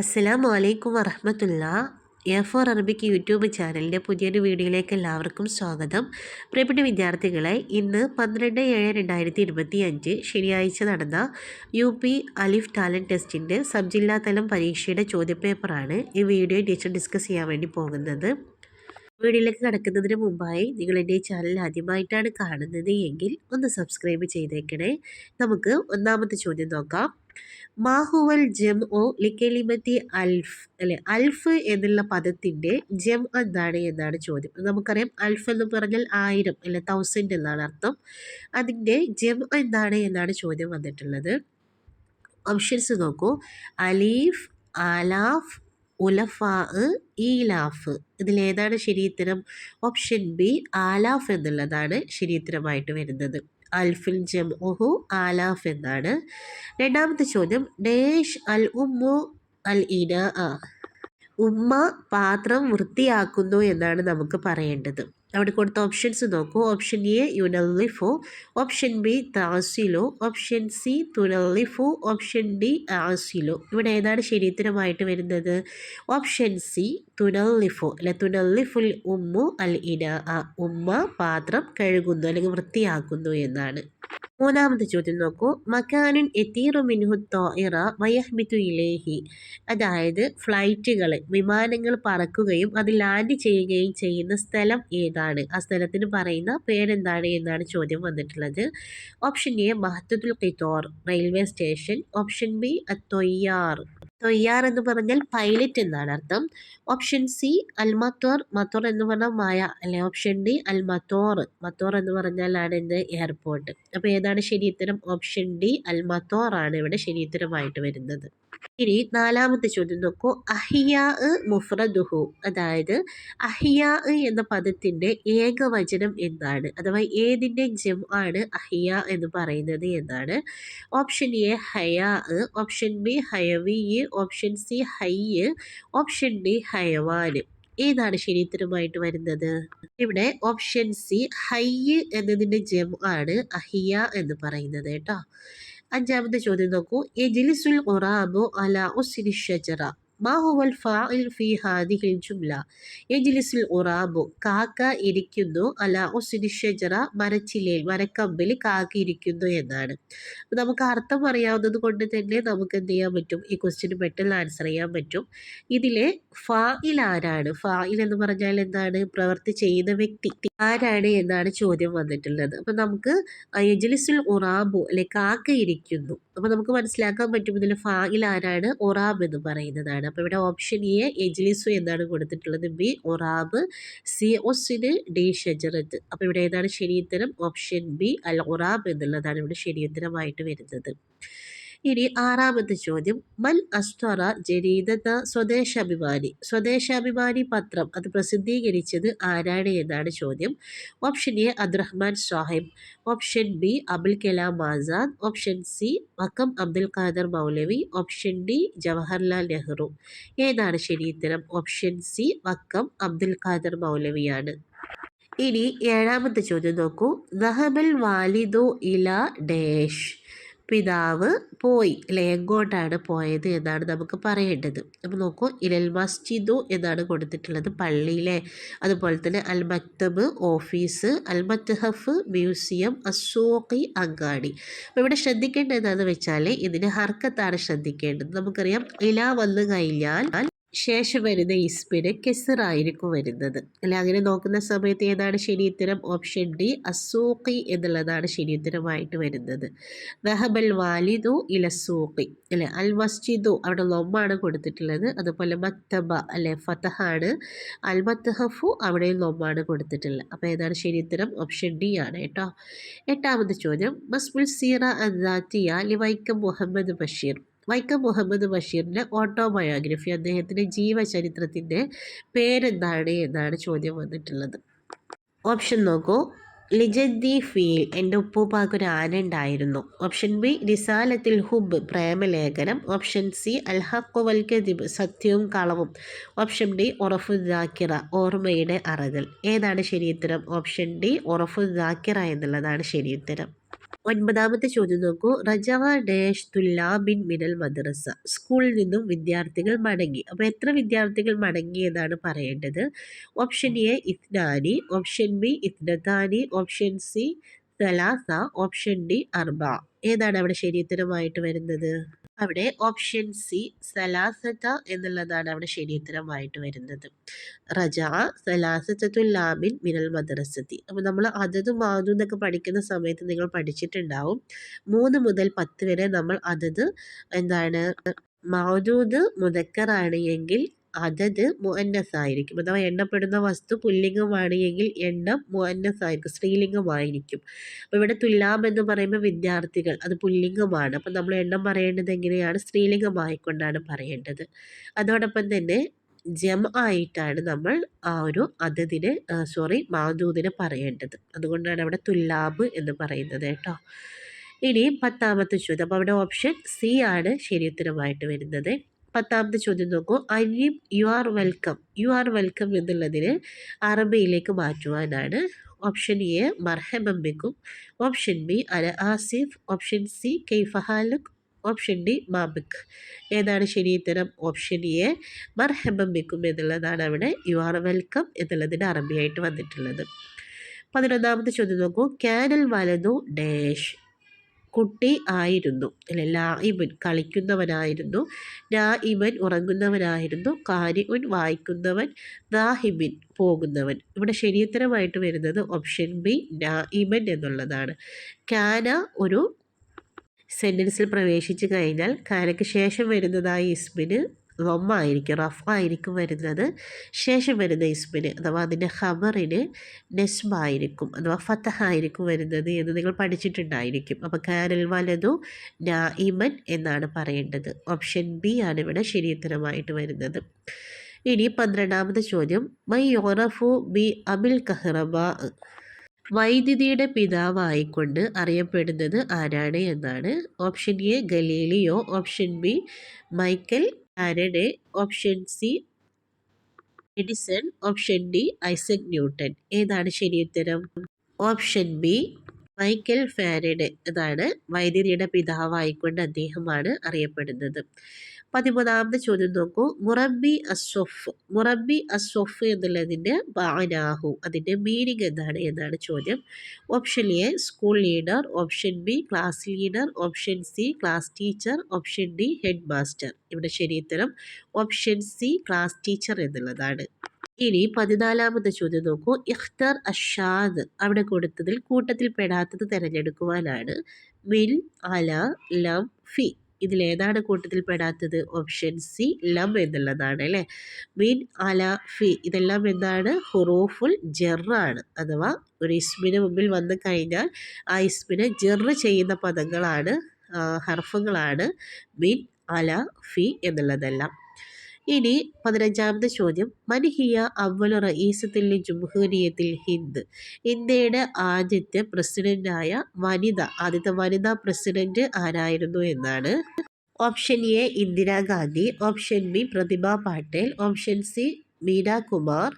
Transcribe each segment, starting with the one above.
അസ്സലാമു അലൈക്കും വറഹമത്തുള്ള എ ഫോർ അറബിക്ക് യൂട്യൂബ് ചാനലിന്റെ പുതിയൊരു വീഡിയോയിലേക്ക് എല്ലാവർക്കും സ്വാഗതം. പ്രിയപ്പെട്ട വിദ്യാർത്ഥികളെ ഇന്ന് പന്ത്രണ്ട് ഏഴ് രണ്ടായിരത്തി ഇരുപത്തി അഞ്ച് ശനിയാഴ്ച നടന്ന യു പി അലിഫ് ടാലന്റ് ടെസ്റ്റിന്റെ സബ് ജില്ലാതലം പരീക്ഷയുടെ ചോദ്യപേപ്പറാണ് ഈ വീഡിയോ ടീച്ചർ ഡിസ്കസ് ചെയ്യാൻ വേണ്ടി പോകുന്നത്. വീഡിയോയിലേക്ക് കടക്കുന്നതിന് മുമ്പായി നിങ്ങൾ എന്റെ ചാനൽ ആദ്യമായിട്ടാണ് കാണുന്നത് എങ്കിൽ ഒന്ന് സബ്സ്ക്രൈബ് ചെയ്തേക്കണേ. നമുക്ക് ഒന്നാമത്തെ ചോദ്യം നോക്കാം. മാഹുവൽ ജം ഒ ലിക്കലിമത്തി അൽഫ് അല്ലെ? അൽഫ് എന്നുള്ള പദത്തിന്റെ ജം എന്താണ് എന്നാണ് ചോദ്യം. നമുക്കറിയാം. അൽഫ് എന്ന് പറഞ്ഞാൽ ആയിരം അല്ലെ? തൗസൻഡ് എന്നാണ് അർത്ഥം. അതിന്റെ ജം എന്താണ് എന്നാണ് ചോദ്യം വന്നിട്ടുള്ളത്. ഓപ്ഷൻസ് നോക്കൂ. അലീഫ് ആലാഫ് ഉലഫാ ഈലാഫ്. ഇതിലേതാണ് ശരിയുത്തരം? ഓപ്ഷൻ ബി ആലാഫ് എന്നുള്ളതാണ് ശരിയുത്തരമായിട്ട് വരുന്നത്. അൽഫിൽ ജം ഉഹു ആലാഫ് എന്നാണ്. രണ്ടാമത്തെ ചോദ്യം ഡേഷ് അൽ ഉമ്മു അൽ ഇന. ഉമ്മ പാത്രം വൃത്തിയാക്കുന്നു എന്നാണ് നമുക്ക് പറയേണ്ടത്. അവിടെ കൊടുത്ത ഓപ്ഷൻസ് നോക്കൂ. ഓപ്ഷൻ എ യുനല്ലിഫു ഓപ്ഷൻ ബി താസിലു ഓപ്ഷൻ സി തുനല്ലിഫു ഓപ്ഷൻ ഡി ആസിലു ഇവിടെ ഏതാണ് ശരീരമായിട്ട് വരുന്നത്? ഓപ്ഷൻ സി തുനല്ലിഫു അല്ലെ തുനല്ലിഫുൽ ഉമ്മു അൽ ഇന. ഉമ്മ പാത്രം കഴുകുന്നു അല്ലെങ്കിൽ വൃത്തിയാക്കുന്നു എന്നാണ്. മൂന്നാമത്തെ ചോദ്യം നോക്കൂ. മക്കാനിൻ എത്തീറു മിൻഹു തോയിറ വയഹ്ബിത്തു ഇലേഹി. അതായത് ഫ്ലൈറ്റുകൾ വിമാനങ്ങൾ പറക്കുകയും അത് ലാൻഡ് ചെയ്യുകയും ചെയ്യുന്ന സ്ഥലം ഏതാണ്? ആ സ്ഥലത്തിന് പറയുന്ന പേരെന്താണ് എന്നാണ് ചോദ്യം വന്നിട്ടുള്ളത്. ഓപ്ഷൻ എ മഹത്തുൽ കിത്തോർ റെയിൽവേ സ്റ്റേഷൻ. ഓപ്ഷൻ ബി അത്തൊയ്യാർ. തൊയ്യാർ എന്ന് പറഞ്ഞാൽ പൈലറ്റ് എന്നാണ് അർത്ഥം. Option C അൽമത്തോർ. മത്തോർ എന്ന് പറഞ്ഞാൽ മായ. അല്ലെ ഓപ്ഷൻ ഡി അൽമത്തോർ. മത്തോർ എന്ന് പറഞ്ഞാലാണ് എന്ത്? എയർപോർട്ട്. അപ്പോൾ ഏതാണ് ശരി ശരിയുത്തരം ഓപ്ഷൻ ഡി അൽമത്തോർ ആണ് ഇവിടെ ശരിയുത്തരമായിട്ട് വരുന്നത്. ഇനി നാലാമത്തെ ചോദ്യം നോക്കൂ. അഹിയാ മുഫ്രദുഹു. അതായത് അഹിയാ എന്ന പദത്തിന്റെ ഏകവചനം എന്താണ്? അഥവാ ഏതിന്റെ ജം ആണ് അഹിയാ എന്ന് പറയുന്നത് എന്നാണ് ഓപ്ഷൻ എ ഹയാ ഓപ്ഷൻ ബി ഹയവി ഓപ്ഷൻ സി ഹയ്യ് ഓപ്ഷൻ ഡി ഹയവാന് ഏതാണ് ശരീരത്തിനുമായിട്ട് വരുന്നത്? ഇവിടെ ഓപ്ഷൻ സി ഹയ്യ് എന്നതിന്റെ ജം ആണ് അഹിയ എന്ന് പറയുന്നത് കേട്ടോ. അഞ്ചാമത്തെ ചോദ്യം നോക്കൂ. എജിലിസുൽ ഒറാബു അല ഉസിനി ഷജറ. മാ ഹുവൽ ഫാഇൽ ഫി ഹാദിഹിൽ ജുംല യജ്ലിസുൽ ഉറാബു കാക്ക ഇരിക്കുന്നു. അല ഉസ്രി ഷജറ മരച്ചിലേൽ മരക്കമ്പിൽ കാക്ക ഇരിക്കുന്നു എന്നാണ്. നമുക്ക് അർത്ഥം അറിയാവുന്നത് കൊണ്ട് തന്നെ നമുക്ക് എന്ത് ചെയ്യാൻ പറ്റും? ഈ ക്വസ്റ്റ്യന് പെട്ടെന്ന് ആൻസർ ചെയ്യാൻ പറ്റും. ഇതിലെ ഫാഇൽ ആരാണ്? ഫാഇൽ എന്ന് പറഞ്ഞാൽ എന്താണ്? പ്രവൃത്തി ചെയ്യുന്ന വ്യക്തി. ആരാണ് എന്നാണ് ചോദ്യം വന്നിട്ടുള്ളത്. അപ്പം നമുക്ക് യജ്ലിസുൽ ഉറാബു അല്ലെ കാക്ക ഇരിക്കുന്നു. അപ്പോൾ നമുക്ക് മനസ്സിലാക്കാൻ പറ്റും ഇതിൽ ഫായിൽ ആരാണ്? ഒറാബ് എന്ന് പറയുന്നതാണ്. അപ്പോൾ ഇവിടെ ഓപ്ഷൻ എ എജ്ലിസു എന്നാണ് കൊടുത്തിട്ടുള്ളത്. ബി ഒറാബ്. സി ഒസിന് ഡി ഷജറത്ത്. അപ്പോൾ ഇവിടെ ഏതാണ് ശരിയുത്തരം? ഓപ്ഷൻ ബി അൽ ഒറാബ് എന്നുള്ളതാണ് ഇവിടെ ശരിയുത്തരമായിട്ട് വരുന്നത്. ഇനി ആറാമത്തെ ചോദ്യം. മൽ അസ്തറ ജരീദത്ത സ്വദേശാഭിമാനി. സ്വദേശാഭിമാനി പത്രം അത് പ്രസിദ്ധീകരിച്ചത് ആരാണ് എന്നാണ് ചോദ്യം. Option A Abdurahman Sahib. Option B Abul Kalam Azad. Option C Vakkom Abdul Khader Moulavi. Option D Jawaharlal Nehru. ഏതാണ് ശരി ഉത്തരം? ഓപ്ഷൻ സി വക്കം അബ്ദുൽ ഖാദർ മൗലവിയാണ്. ഇനി ഏഴാമത്തെ ചോദ്യം നോക്കൂ. ദഹബൽ വാലിദു ഇല ഡേഷ്. പിതാവ് പോയി. അല്ലെ? എങ്ങോട്ടാണ് പോയത് എന്നാണ് നമുക്ക് പറയേണ്ടത്. അപ്പോൾ നോക്കൂ ഇലൽ മസ്ജിദു എന്നാണ് കൊടുത്തിട്ടുള്ളത് പള്ളിയിലെ. അതുപോലെ തന്നെ അൽ മക്തബ് ഓഫീസ് അൽ മത്തഹഫ് മ്യൂസിയം അസൂഖി അങ്ങാടി അപ്പോൾ ഇവിടെ ശ്രദ്ധിക്കേണ്ടത് എന്താണെന്ന് വെച്ചാൽ ഇതിന് ഹർക്കത്താണ് ശ്രദ്ധിക്കേണ്ടത്. നമുക്കറിയാം ഇല വന്നു കഴിഞ്ഞാൽ ശേഷം വരുന്ന ഇസ്മിന് കെസറായിരിക്കും വരുന്നത്. അല്ലെ? അങ്ങനെ നോക്കുന്ന സമയത്ത് ഏതാണ് ശരി ഉത്തരം ഓപ്ഷൻ ഡി അസൂഖി എന്നുള്ളതാണ് ശരി ഉത്തരമായിട്ട് വരുന്നത്. ദഹബൽ വാലിദു ഇലസൂഖി അല്ലെ? അൽ വസ്ജിദു അവിടെ ലൊമ്മാണ് കൊടുത്തിട്ടുള്ളത്. അതുപോലെ മത്തബ അല്ലെ? ഫതഹാണ്. അൽ മത്തഹഫു അവിടെ ലൊമ്മാണ് കൊടുത്തിട്ടുള്ളത്. അപ്പോൾ ഏതാണ് ശരി ഉത്തരം ഓപ്ഷൻ ഡി ആണ് കേട്ടോ. എട്ടാമത് ചോദ്യം. മസ്മുൽ സീറ അദാത്തിയ ലിവൈക്കം മുഹമ്മദ് ബഷീർ. വൈക്കം മുഹമ്മദ് ബഷീറിന്റെ ഓട്ടോബയോഗ്രഫി അദ്ദേഹത്തിന്റെ ജീവചരിത്രത്തിന്റെ പേരെന്താണ് എന്നാണ് ചോദ്യം വന്നിട്ടുള്ളത്. ഓപ്ഷൻ നോക്കൂ. ലിജദ്ദി ഫീൽ എന്റെ ഉപ്പൂപ്പാക്കൊരു ആനണ്ടായിരുന്നു ഓപ്ഷൻ ബി റിസാലത്തിൽ ഹുബ് പ്രേമലേഖനം. ഓപ്ഷൻ സി അൽഹക്കുവൽ കദിബ് സത്യവും കളവും. ഓപ്ഷൻ ഡി ഉറഫു ദാക്കിറ ഓർമ്മയുടെ അറകൾ ഏതാണ് ശരിയുത്തരം? ഓപ്ഷൻ ഡി ഉറഫു ദാക്കിറ എന്നുള്ളതാണ് ശരിയുത്തരം. ഒൻപതാമത്തെ ചോദ്യം നോക്കൂ. റജവ ഡേഷ് തുല്ലാബിൻ മിനൽ മദ്രസ. സ്കൂളിൽ നിന്നും വിദ്യാർത്ഥികൾ മടങ്ങി. അപ്പോൾ എത്ര വിദ്യാർത്ഥികൾ മടങ്ങി എന്നാണ് പറയേണ്ടത്. ഓപ്ഷൻ എ ഇത്നാനി. ഓപ്ഷൻ ബി ഇത്നതാനി. ഓപ്ഷൻ സി സലാസ. ഓപ്ഷൻ ഡി അർബ. ഏതാണ് അവിടെ ശരിയുത്തരമായിട്ട് വരുന്നത്? അവിടെ ഓപ്ഷൻ സി സലാസത്ത എന്നുള്ളതാണ് അവിടെ ശരിയുത്തരമായിട്ട് വരുന്നത്. റജ സലാസത്തുല്ലാമിൻ മിനൽ മദ്രസത്തി. അപ്പോൾ നമ്മൾ അതത് മാതു എന്നൊക്കെ പഠിക്കുന്ന സമയത്ത് നിങ്ങൾ പഠിച്ചിട്ടുണ്ടാവും. മൂന്ന് മുതൽ പത്ത് വരെ നമ്മൾ അതത് എന്താണ്? മാതൂദ് മുതക്കറാണ് എങ്കിൽ അതത് മുഅന്നസ് ആയിരിക്കും അഥവാ എണ്ണപ്പെടുന്ന വസ്തു പുല്ലിംഗമാണ് എങ്കിൽ എണ്ണം മുഅന്നസ് ആയിരിക്കും സ്ത്രീലിംഗമായിരിക്കും. അപ്പോൾ ഇവിടെ തുല്ലാം എന്ന് പറയുമ്പോൾ വിദ്യാർത്ഥികൾ അത് പുല്ലിംഗമാണ്. അപ്പം നമ്മൾ എണ്ണം പറയേണ്ടത് എങ്ങനെയാണ്? സ്ത്രീലിംഗമായിക്കൊണ്ടാണ് പറയേണ്ടത്. അതോടൊപ്പം തന്നെ ജം ആയിട്ടാണ് നമ്മൾ ആ ഒരു അതതിന് സോറി മാതൂതിന് പറയേണ്ടത്. അതുകൊണ്ടാണ് അവിടെ തുല്ലാബ് എന്ന് പറയുന്നത് കേട്ടോ. ഇനി പത്താമത്തെ ചോദ്യം അപ്പോൾ അവിടെ ഓപ്ഷൻ സി ആണ് ശരി ഉത്തരമായിട്ട് വരുന്നത്. പത്താമത്തെ ചോദ്യം നോക്കൂ. അനീം you are welcome you are welcome എന്നുള്ളതിന് അറബിയിലേക്ക് മാറ്റുവാനാണ് ഓപ്ഷൻ എ മർഹബം ഓപ്ഷൻ ബി അല ആസിഫ്. ഓപ്ഷൻ സി കെയ്ഫഹാലുക് ഓപ്ഷൻ ഡി മാബിക് ഏതാണ് ശരി ഓപ്ഷൻ എ മർഹബം എന്നുള്ളതാണ് അവിടെ യു ആർ വെൽക്കം എന്നുള്ളതിന് അറബിയായിട്ട് വന്നിട്ടുള്ളത്. പതിനൊന്നാമത്തെ ചോദ്യം നോക്കൂ. ക്യാനൽ വലതു ഡാഷ്. കുട്ടി ആയിരുന്നു. ലായിബൻ കളിക്കുന്നവനായിരുന്നു. നായിമൻ ഉറങ്ങുന്നവനായിരുന്നു. കാരി ഉൻ വായിക്കുന്നവൻ. ദാഹിബിൻ പോകുന്നവൻ. ഇവിടെ ശരിയുത്തരമായിട്ട് വരുന്നത് ഓപ്ഷൻ ബി നായിമൻ എന്നുള്ളതാണ്. കാന ഒരു സെന്റൻസിൽ പ്രവേശിച്ചു കഴിഞ്ഞാൽ കാനയ്ക്ക് ശേഷം വരുന്നതായി ഇസ്മിന് റൊമ്മായിരിക്കും റഫായിരിക്കും വരുന്നത്. ശേഷം വരുന്ന ഇസ്മിന് അഥവാ അതിന്റെ ഖബറിന് നെസ്മായിരിക്കും അഥവാ ഫത്തഹായിരിക്കും വരുന്നത് എന്ന് നിങ്ങൾ പഠിച്ചിട്ടുണ്ടായിരിക്കും. അപ്പോൾ കാനൽ വലതു നായിമൻ എന്നാണ് പറയേണ്ടത്. ഓപ്ഷൻ ബി ആണ് ഇവിടെ ശരിയുത്തരമായിട്ട് വരുന്നത്. ഇനി പന്ത്രണ്ടാമത്തെ ചോദ്യം. മൈ യോറഫു ബി അബിൽ കഹ്റബ. വൈദ്യുതിയുടെ പിതാവായിക്കൊണ്ട് അറിയപ്പെടുന്നത് ആരാണ് എന്നാണ്. Option A Galileo option B Michael Faraday option C Edison option D Isaac Newton ഏതാണ് ശരിയുത്തരം ഓപ്ഷൻ ബി മൈക്കൽ ഫാരഡെ അതാണ് വൈദ്യുതിയുടെ പിതാവായിക്കൊണ്ട് അദ്ദേഹമാണ് അറിയപ്പെടുന്നത്. പതിമൂന്നാമത്തെ ചോദ്യം നോക്കൂ. മുറബി അസ്വഫ് മുറബി അസ്വഫ് എന്നുള്ളതിന്റെ ബാനാഹു അതിന്റെ മീനിങ് എന്താണ് എന്നാണ് ചോദ്യം. Option A school leader option B class leader option C class teacher option D headmaster ഇവിടെ ശരിയുത്തരം ഓപ്ഷൻ സി ക്ലാസ് ടീച്ചർ എന്നുള്ളതാണ്. ഇനി പതിനാലാമത്തെ ചോദ്യം നോക്കൂ. ഇഖ്തർ അഷാദ് അവിടെ കൊടുത്തതിൽ കൂട്ടത്തിൽ പെടാത്തത് തിരഞ്ഞെടുക്കുവാനാണ്. മിൽ അല ലം ഫി. ഇതിലേതാണ് കൂട്ടത്തിൽ പെടാത്തത് ഓപ്ഷൻ സി ലം എന്നുള്ളതാണ് അല്ലേ? മീൻ അല ഫി ഇതെല്ലാം എന്താണ്? ഹുറൂഫുൽ ജെറാണ് അഥവാ ഒരു ഇസ്മിന് മുമ്പിൽ വന്നു കഴിഞ്ഞാൽ ആ ഇസ്മിനെ ജെറ് ചെയ്യുന്ന പദങ്ങളാണ് ഹർഫുകളാണ് മീൻ അല ഫി എന്നുള്ളതെല്ലാം. ഇനി പതിനഞ്ചാമത്തെ ചോദ്യം. മൻഹിയ അവൽ റഈസത്തുൽ ജുംഹൂരിയത്തിൽ ഹിന്ദ്. ഇന്ത്യയുടെ ആദ്യത്തെ പ്രസിഡന്റായ വനിത ആദ്യത്തെ വനിതാ പ്രസിഡന്റ് ആരായിരുന്നു എന്നാണ്. Option A Indira Gandhi option B Pratibha Patil option C Meena Kumar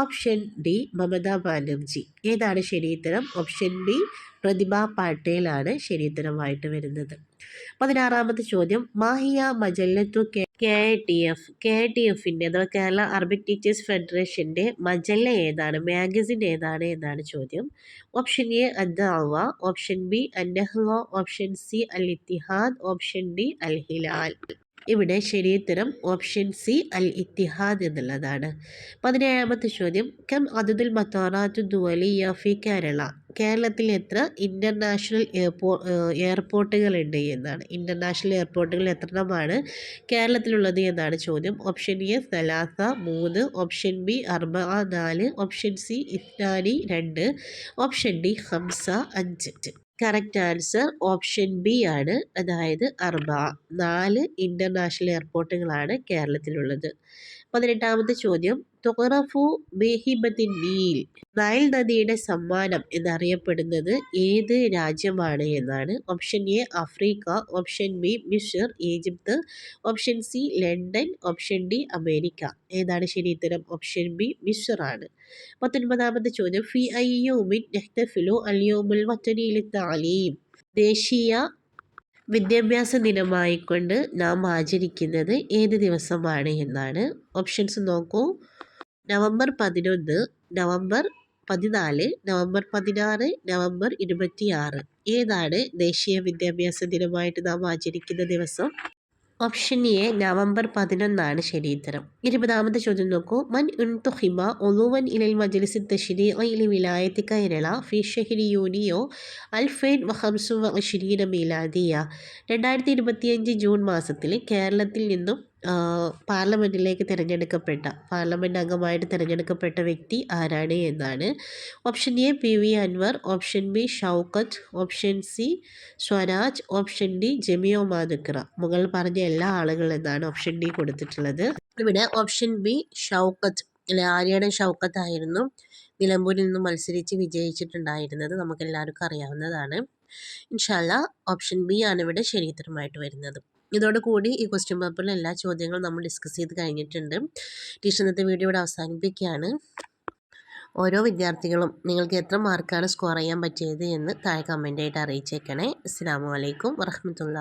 option D Mamata Banerjee. ഏതാണ് ശരിയുത്തരം ഓപ്ഷൻ ബി പ്രതിഭ പാട്ടേലാണ് ശരിയുത്തരമായിട്ട് വരുന്നത്. പതിനാറാമത്തെ ചോദ്യം. മാഹിയ മജല്ലത്തു K K T F K T എഫിന്റെ അഥവാ കേരള അറബിക് ടീച്ചേഴ്സ് ഫെഡറേഷന്റെ മജല്ല ഏതാണ്? മാഗസിൻ ഏതാണ് എന്നാണ് ചോദ്യം. ഓപ്ഷൻ എ അദ്ദാവ ഓപ്ഷൻ ബി അന്നഹ്വ. ഓപ്ഷൻ സി അൽ ഇത്തിഹാദ് ഓപ്ഷൻ ഡി അൽ ഹിലാൽ ഇവിടെ ശരിയുത്തരം ഓപ്ഷൻ സി അൽ ഇത്തിഹാദ് എന്നുള്ളതാണ്. പതിനേഴാമത്തെ ചോദ്യം. കം അതുൽ മത്തോറാത്തു ദുവലി യഫി കേരള? കേരളത്തിൽ എത്ര ഇന്റർനാഷണൽ എയർപോ എയർപോർട്ടുകളുണ്ട് എന്നാണ്. ഇന്റർനാഷണൽ എയർപോർട്ടുകൾ എത്രണ്ണമാണ് കേരളത്തിലുള്ളത് എന്നാണ് ചോദ്യം. ഓപ്ഷൻ എ സലാസ മൂന്ന് ഓപ്ഷൻ ബി അർബ നാല് ഓപ്ഷൻ സി ഇസ്നാനി രണ്ട് ഓപ്ഷൻ ഡി ഹംസ അഞ്ച്. കറക്റ്റ് ആൻസർ ഓപ്ഷൻ ബി ആണ്. അതായത് അർബ നാല് ഇന്റർനാഷണൽ എയർപോർട്ടുകളാണ് കേരളത്തിലുള്ളത്. പതിനെട്ടാമത്തെ ചോദ്യം. തുറഫു ബേഹിബത്തിൻ നീൽ നൈൽ നദിയുടെ സമ്മാനം എന്നറിയപ്പെടുന്നത് ഏത് രാജ്യമാണ് എന്നാണ്. Option A Africa. Option B മിഷർ Egypt. Option C London. Option D America. ഏതാണ് ശരി ഉത്തരം? ഓപ്ഷൻ ബി മിഷർ ആണ് പത്തൊൻപതാമത്തെ ചോദ്യം. ഫി ഐ യോമിൻ നെഹ്തഫിലു അലിയോമുൽ വത്തനിയിൽ താലീം ദേശീയ വിദ്യാഭ്യാസ ദിനമായിക്കൊണ്ട് നാം ആചരിക്കുന്നത് ഏത് ദിവസമാണ് എന്നാണ്. ഓപ്ഷൻസ് നോക്കൂ. നവംബർ പതിനൊന്ന് നവംബർ പതിനാല് നവംബർ പതിനാറ് നവംബർ ഇരുപത്തിയാറ്. ഏതാണ് ദേശീയ വിദ്യാഭ്യാസ ദിനമായിട്ട് നാം ആചരിക്കുന്ന ദിവസം? ഓപ്ഷൻ എ നവംബർ പതിനൊന്നാണ് ശരിയുത്തരം ഇരുപതാമത്തെ ചോദ്യം നോക്കൂ. മൻ ഉൻതുഹിമ ഒലുവൻ ഇലൽ ഒ വിലായത്ത് വിലായത്തി ഫി ഫിഷഹിരി യൂനിയോ അൽഫൈൻ വഹംസു വഷരീന മീലാദിയ. രണ്ടായിരത്തി ഇരുപത്തിയഞ്ച് ജൂൺ മാസത്തിൽ കേരളത്തിൽ നിന്നും പാർലമെന്റിലേക്ക് തിരഞ്ഞെടുക്കപ്പെട്ട പാർലമെന്റ് അംഗമായിട്ട് തിരഞ്ഞെടുക്കപ്പെട്ട വ്യക്തി ആരാണ് എന്നാണ്. Option A P V Anwar. Option B Shoukath. Option C Swaraj. Option D ജമിയോ മാതുക്ര മുകൾ പറഞ്ഞ എല്ലാ ആളുകൾ എന്നാണ് ഓപ്ഷൻ ഡി കൊടുത്തിട്ടുള്ളത്. ഇവിടെ ഓപ്ഷൻ ബി ഷൗക്കത്ത്. അല്ലെ ആര്യയുടെ ഷൗക്കത്ത് ആയിരുന്നു. നിലമ്പൂരിൽ നിന്ന് മത്സരിച്ച് വിജയിച്ചിട്ടുണ്ടായിരുന്നത് നമുക്കെല്ലാവർക്കും അറിയാവുന്നതാണ്. ഇൻഷാല്ല ഓപ്ഷൻ ബി ആണ് ഇവിടെ ശരിയുത്തരമായിട്ട് വരുന്നത്. ഇതോടുകൂടി ഈ ക്വസ്റ്റ്യൻ പേപ്പറിലെ എല്ലാ ചോദ്യങ്ങളും നമ്മൾ ഡിസ്കസ് ചെയ്ത് കഴിഞ്ഞിട്ടുണ്ട്. ടീച്ചർ ഇന്നത്തെ വീഡിയോ ഇവിടെ അവസാനിപ്പിക്കുകയാണ്. ഓരോ വിദ്യാർത്ഥികളും നിങ്ങൾക്ക് എത്ര മാർക്കാണ് സ്കോർ ചെയ്യാൻ പറ്റിയത് എന്ന് താഴെ കമന്റായിട്ട് അറിയിച്ചേക്കണേ. അസ്സാം വലൈക്കും വറഹമത്തുള്ള